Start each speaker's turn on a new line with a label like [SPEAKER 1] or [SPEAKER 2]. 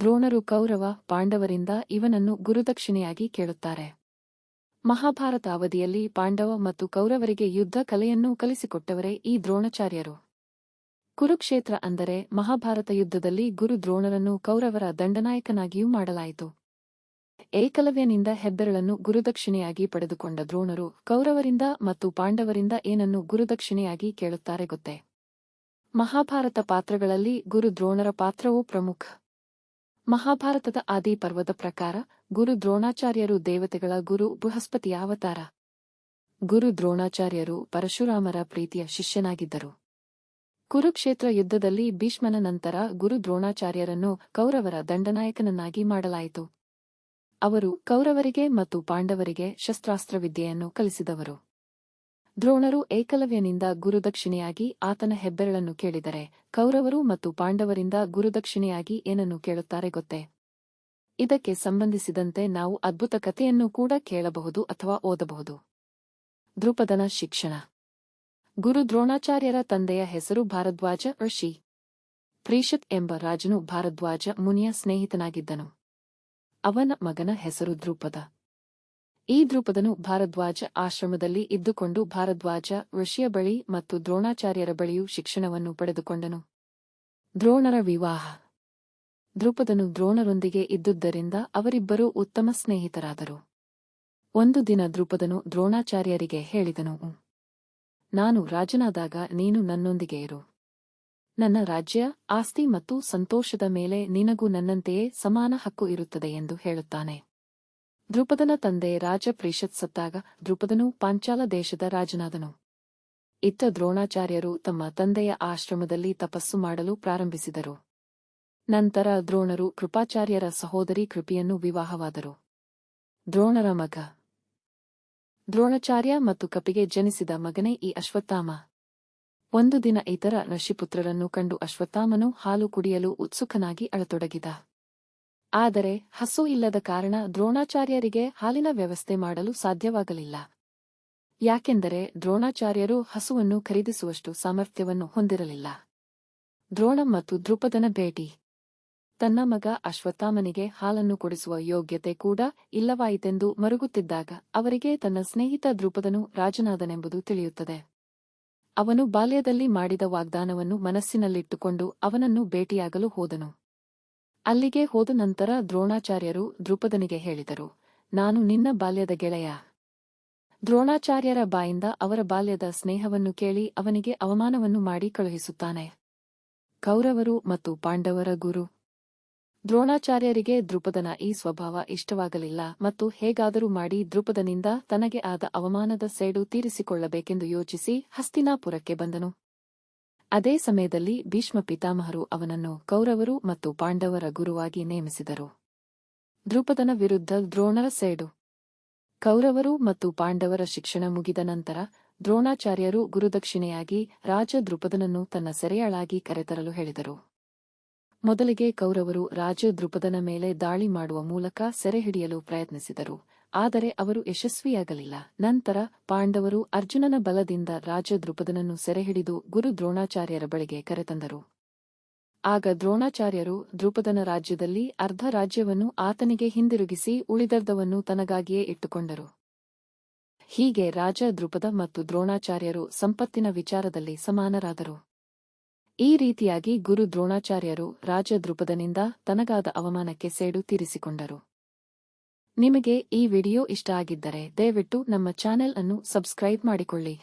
[SPEAKER 1] ದ್ರೋಣರು ಕೌರವ ಪಾಂಡವರಿಂದ ಇವನನ್ನು ಗುರುದಕ್ಷಿಣೆಯಾಗಿ ಕೇಳುತ್ತಾರೆ. ಮಹಾಭಾರತ ಅವಧಿಯಲ್ಲಿ ಪಾಂಡವ ಮತ್ತು ಕೌರವರಿಗೆ ಯುದ್ಧ ಕಲೆಯನ್ನು ಕಲಿಸಿಕೊಟ್ಟವರೇ ಈ ದ್ರೋಣಾಚಾರ್ಯರು. ಕುರುಕ್ಷೇತ್ರ ಅಂದರೆ ಮಹಾಭಾರತ ಯುದ್ಧದಲ್ಲಿ ಗುರು ದ್ರೋಣರನ್ನು ಕೌರವರ ದಂಡನಾಯಕನಾಗಿಯೂ ಮಾಡಲಾಯಿತು. ಏಕಲವ್ಯನಿಂದ ಹೆಬ್ಬೆರಳನ್ನು ಗುರುದಕ್ಷಿಣೆಯಾಗಿ ಪಡೆದುಕೊಂಡ ದ್ರೋಣರು ಕೌರವರಿಂದ ಮತ್ತು ಪಾಂಡವರಿಂದ ಏನನ್ನು ಗುರುದಕ್ಷಿಣೆಯಾಗಿ ಕೇಳುತ್ತಾರೆ ಗೊತ್ತೇ. ಮಹಾಭಾರತ ಪಾತ್ರಗಳಲ್ಲಿ ಗುರು ದ್ರೋಣರ ಪಾತ್ರವೂ ಪ್ರಮುಖ. ಮಹಾಭಾರತದ ಆದಿ ಪರ್ವದ ಪ್ರಕಾರ ಗುರು ದ್ರೋಣಾಚಾರ್ಯರು ದೇವತೆಗಳ ಗುರು ಬೃಹಸ್ಪತಿಯ ಅವತಾರ. ಗುರು ದ್ರೋಣಾಚಾರ್ಯರು ಪರಶುರಾಮರ ಪ್ರೀತಿಯ ಶಿಷ್ಯನಾಗಿದ್ದರು. ಕುರುಕ್ಷೇತ್ರ ಯುದ್ಧದಲ್ಲಿ ಭೀಷ್ಮನ ನಂತರ ಗುರು ದ್ರೋಣಾಚಾರ್ಯರನ್ನು ಕೌರವರ ದಂಡನಾಯಕನನ್ನಾಗಿ ಮಾಡಲಾಯಿತು. ಅವರು ಕೌರವರಿಗೆ ಮತ್ತು ಪಾಂಡವರಿಗೆ ಶಸ್ತ್ರಾಸ್ತ್ರವಿದ್ಯೆಯನ್ನು ಕಲಿಸಿದವರು. ದ್ರೋಣರು ಏಕಲವ್ಯನಿಂದ ಗುರುದಕ್ಷಿಣೆಯಾಗಿ ಆತನ ಹೆಬ್ಬೆರಳನ್ನು ಕೇಳಿದರೆ, ಕೌರವರು ಮತ್ತು ಪಾಂಡವರಿಂದ ಗುರುದಕ್ಷಿಣೆಯಾಗಿ ಏನನ್ನು ಕೇಳುತ್ತಾರೆ ಗೊತ್ತೇ? ಇದಕ್ಕೆ ಸಂಬಂಧಿಸಿದಂತೆ ನಾವು ಅದ್ಭುತ ಕಥೆಯನ್ನು ಕೂಡ ಕೇಳಬಹುದು ಅಥವಾ ಓದಬಹುದು. ದೃಪದನ ಶಿಕ್ಷಣ. ಗುರು ದ್ರೋಣಾಚಾರ್ಯರ ತಂದೆಯ ಹೆಸರು ಭಾರದ್ವಾಜ ಋಷಿ. ಪ್ರೀಷತ್ ಎಂಬ ರಾಜನು ಭಾರದ್ವಾಜ ಮುನಿಯ ಸ್ನೇಹಿತನಾಗಿದ್ದನು. ಅವನ ಮಗನ ಹೆಸರು ದ್ರುಪದ. ಈ ದ್ರುಪದನು ಭಾರದ್ವಾಜ ಆಶ್ರಮದಲ್ಲಿ ಇದ್ದುಕೊಂಡು ಭಾರದ್ವಾಜ, ಋಷಿಯ ಬಳಿ ಮತ್ತು ದ್ರೋಣಾಚಾರ್ಯರ ಬಳಿಯೂ ಶಿಕ್ಷಣವನ್ನು ಪಡೆದುಕೊಂಡನು. ದ್ರೋಣರ ವಿವಾಹ. ದ್ರುಪದನು ದ್ರೋಣರೊಂದಿಗೆ ಇದ್ದುದರಿಂದ ಅವರಿಬ್ಬರೂ ಉತ್ತಮ ಸ್ನೇಹಿತರಾದರು. ಒಂದು ದಿನ ದ್ರುಪದನು ದ್ರೋಣಾಚಾರ್ಯರಿಗೆ ಹೇಳಿದನು ನಾನು ರಾಜನಾದಾಗ ನೀನು ನನ್ನೊಂದಿಗೆ ಇರು. ನನ್ನ ರಾಜ್ಯ, ಆಸ್ತಿ ಮತ್ತು ಸಂತೋಷದ ಮೇಲೆ ನಿನಗೂ ನನ್ನಂತೆಯೇ ಸಮಾನ ಹಕ್ಕು ಇರುತ್ತದೆ ಎಂದು ಹೇಳುತ್ತಾನೆ. ದ್ರುಪದನ ತಂದೆ ರಾಜ ಪ್ರೀಷತ್ ಸತ್ತಾಗ ದ್ರುಪದನು ಪಾಂಚಾಲ ದೇಶದ ರಾಜನಾದನು. ಇತ್ತ ದ್ರೋಣಾಚಾರ್ಯರು ತಮ್ಮ ತಂದೆಯ ಆಶ್ರಮದಲ್ಲಿ ತಪಸ್ಸು ಮಾಡಲು ಪ್ರಾರಂಭಿಸಿದರು. ನಂತರ ದ್ರೋಣರು ಕೃಪಾಚಾರ್ಯರ ಸಹೋದರಿ ಕೃಪಿಯನ್ನು ವಿವಾಹವಾದರು. ದ್ರೋಣರ ಮಗ. ದ್ರೋಣಾಚಾರ್ಯ ಮತ್ತು ಕಪಿಗೆ ಜನಿಸಿದ ಮಗನೇ ಈ ಅಶ್ವತ್ಥಾಮ. ಒಂದು ದಿನ ಇತರ ಋಷಿಪುತ್ರರನ್ನು ಕಂಡು ಅಶ್ವತ್ಥಾಮನು ಹಾಲು ಕುಡಿಯಲು ಉತ್ಸುಕನಾಗಿ ಅಳತೊಡಗಿದ. ಆದರೆ ಹಸು ಇಲ್ಲದ ಕಾರಣ ದ್ರೋಣಾಚಾರ್ಯರಿಗೆ ಹಾಲಿನ ವ್ಯವಸ್ಥೆ ಮಾಡಲು ಸಾಧ್ಯವಾಗಲಿಲ್ಲ. ಯಾಕೆಂದರೆ ದ್ರೋಣಾಚಾರ್ಯರು ಹಸುವನ್ನು ಖರೀದಿಸುವಷ್ಟು ಸಾಮರ್ಥ್ಯವನ್ನು ಹೊಂದಿರಲಿಲ್ಲ. ದ್ರೋಣ ಮತ್ತು ದ್ರುಪದನ ಭೇಟಿ. ತನ್ನ ಮಗ ಅಶ್ವತ್ಥಾಮನಿಗೆ ಹಾಲನ್ನು ಕೊಡಿಸುವ ಯೋಗ್ಯತೆ ಕೂಡ ಇಲ್ಲವಾಯಿತೆಂದು ಮರುಗುತ್ತಿದ್ದಾಗ ಅವರಿಗೆ ತನ್ನ ಸ್ನೇಹಿತ ದ್ರುಪದನು ರಾಜನಾದನೆಂಬುದು ತಿಳಿಯುತ್ತದೆ. ಅವನು ಬಾಲ್ಯದಲ್ಲಿ ಮಾಡಿದ ವಾಗ್ದಾನವನ್ನು ಮನಸ್ಸಿನಲ್ಲಿಟ್ಟುಕೊಂಡು ಅವನನ್ನು ಭೇಟಿಯಾಗಲು ಹೋದನು. ಅಲ್ಲಿಗೆ ಹೋದ ನಂತರ ದ್ರೋಣಾಚಾರ್ಯರು ದ್ರುಪದನಿಗೆ ಹೇಳಿದರು, ನಾನು ನಿನ್ನ ಬಾಲ್ಯದ ಗೆಳೆಯ. ದ್ರೋಣಾಚಾರ್ಯರ ಬಾಯಿಂದ ಅವರ ಬಾಲ್ಯದ ಸ್ನೇಹವನ್ನು ಕೇಳಿ ಅವನಿಗೆ ಅವಮಾನವನ್ನು ಮಾಡಿ ಕಳುಹಿಸುತ್ತಾನೆ. ಕೌರವರು ಮತ್ತು ಪಾಂಡವರ ಗುರು. ದ್ರೋಣಾಚಾರ್ಯರಿಗೆ ದ್ರುಪದನ ಈ ಸ್ವಭಾವ ಇಷ್ಟವಾಗಲಿಲ್ಲ ಮತ್ತು ಹೇಗಾದರೂ ಮಾಡಿ ದ್ರುಪದನಿಂದ ತನಗೆ ಆದ ಅವಮಾನದ ಸೇಡು ತೀರಿಸಿಕೊಳ್ಳಬೇಕೆಂದು ಯೋಚಿಸಿ ಹಸ್ತಿನಾಪುರಕ್ಕೆ ಬಂದನು. ಅದೇ ಸಮಯದಲ್ಲಿ ಭೀಷ್ಮ ಪಿತಾಮಹರು ಅವನನ್ನು ಕೌರವರು ಮತ್ತು ಪಾಂಡವರ ಗುರುವಾಗಿ ನೇಮಿಸಿದರು. ದ್ರುಪದನ ವಿರುದ್ಧ ದ್ರೋಣರ ಸೇಡು. ಕೌರವರು ಮತ್ತು ಪಾಂಡವರ ಶಿಕ್ಷಣ ಮುಗಿದ ನಂತರ ದ್ರೋಣಾಚಾರ್ಯರು ಗುರುದಕ್ಷಿಣೆಯಾಗಿ ರಾಜ ದ್ರುಪದನನ್ನು ತನ್ನ ಸೆರೆಯಾಳಾಗಿ ಕರೆತರಲು ಹೇಳಿದರು. ಮೊದಲಿಗೆ ಕೌರವರು ರಾಜ ದ್ರುಪದನ ಮೇಲೆ ದಾಳಿ ಮಾಡುವ ಮೂಲಕ ಸೆರೆಹಿಡಿಯಲು ಪ್ರಯತ್ನಿಸಿದರು. ಆದರೆ ಅವರು ಯಶಸ್ವಿಯಾಗಲಿಲ್ಲ. ನಂತರ ಪಾಂಡವರು ಅರ್ಜುನನ ಬಲದಿಂದ ರಾಜ ದ್ರುಪದನನ್ನು ಸೆರೆಹಿಡಿದು ಗುರು ದ್ರೋಣಾಚಾರ್ಯರ ಬಳಿಗೆ ಕರೆತಂದರು. ಆಗ ದ್ರೋಣಾಚಾರ್ಯರು ದ್ರುಪದನ ರಾಜ್ಯದಲ್ಲಿ ಅರ್ಧ ರಾಜ್ಯವನ್ನು ಆತನಿಗೆ ಹಿಂದಿರುಗಿಸಿ ಉಳಿದರ್ಧವನ್ನು ತನಗಾಗಿಯೇ ಇಟ್ಟುಕೊಂಡರು. ಹೀಗೆ ರಾಜ ದ್ರುಪದ ಮತ್ತು ದ್ರೋಣಾಚಾರ್ಯರು ಸಂಪತ್ತಿನ ವಿಚಾರದಲ್ಲಿ ಸಮಾನರಾದರು. ಈ ರೀತಿಯಾಗಿ ಗುರು ದ್ರೋಣಾಚಾರ್ಯರು ರಾಜ ದ್ರುಪದನಿಂದ ತನಗಾದ ಅವಮಾನಕ್ಕೆ ಸೇಡು ತೀರಿಸಿಕೊಂಡರು. ನಿಮಗೆ ಈ ವಿಡಿಯೋ ಇಷ್ಟ ಆಗಿದ್ದರೆ ದಯವಿಟ್ಟು ನಮ್ಮ ಚಾನೆಲ್ ಅನ್ನು ಸಬ್ಸ್ಕ್ರೈಬ್ ಮಾಡಿಕೊಳ್ಳಿ.